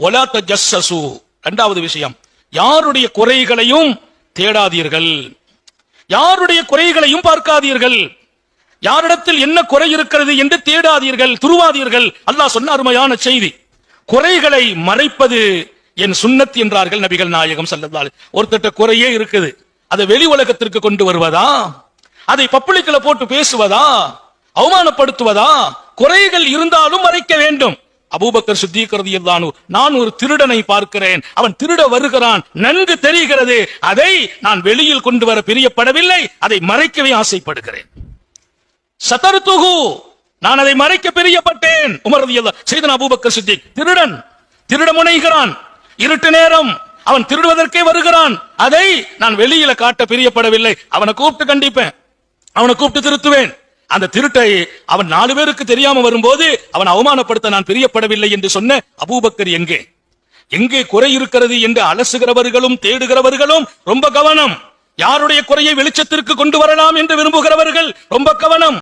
ஒலாத்த தஜஸ்ஸசு இரண்டாவது விஷயம் யாருடைய குறைகளையும் தேடாதீர்கள் யாருடைய குறைகளையும் பார்க்காதீர்கள் யாரிடத்தில் என்ன குறை இருக்கிறது என்று தேடாதீர்கள் துருவாதீர்கள் அல்லாஹ் சொன்ன அருமையான செய்தி குறைகளை மறைப்பது என் சுன்னத் என்றார்கள் நபிகள் நாயகம் ஸல்லல்லாஹு ஒருத்தட்ட குறையே இருக்குது அதை வெளி உலகத்திற்கு கொண்டு வருவதா அதை பப்ளிக்ல போட்டு பேசுவதா அவமானப்படுத்துவதா குறைகள் இருந்தாலும் மறைக்க வேண்டும். அபூபக்கர் சித்திக் ரலியல்லாஹு நான் ஒரு திருடனை பார்க்கிறேன். அவன் திருட வருகிறான். நன்கு தெரிகிறது. அதை நான் வெளியில் கொண்டு வர பிரியப்படவில்லை. அதை மறைக்கவே ஆசைப்படுகிறேன். சதர்துகு நான் அதை மறைக்க பிரியப்பட்டேன். உமரது எல்லா செய்தன் அபூபக்கர் சித்திக் திருடன் திருட முனைகிறான். இருட்டு நேரம் அவன் திருடுவதற்கே வருகிறான். அதை நான் வெளியில காட்ட பிரியப்படவில்லை. அவனை கூப்பிட்டு கண்டிப்பேன். அவனை கூப்பிட்டு திருத்துவேன். அந்த திருட்டை அவன் நாலு பேருக்கு தெரியாம வரும்போது அவன் அவமானப்படுத்த நான் பிரியப்படவில்லை என்று சொன்ன அபூபக்கர் எங்கே? எங்கே குறை இருக்கிறது என்று அலசுகிறவர்களும் தேடுகிறவர்களும் ரொம்ப கவனம். யாருடைய குறையை வெளிச்சத்திற்கு கொண்டு வரலாம் என்று விரும்புகிறவர்கள் ரொம்ப கவனம்.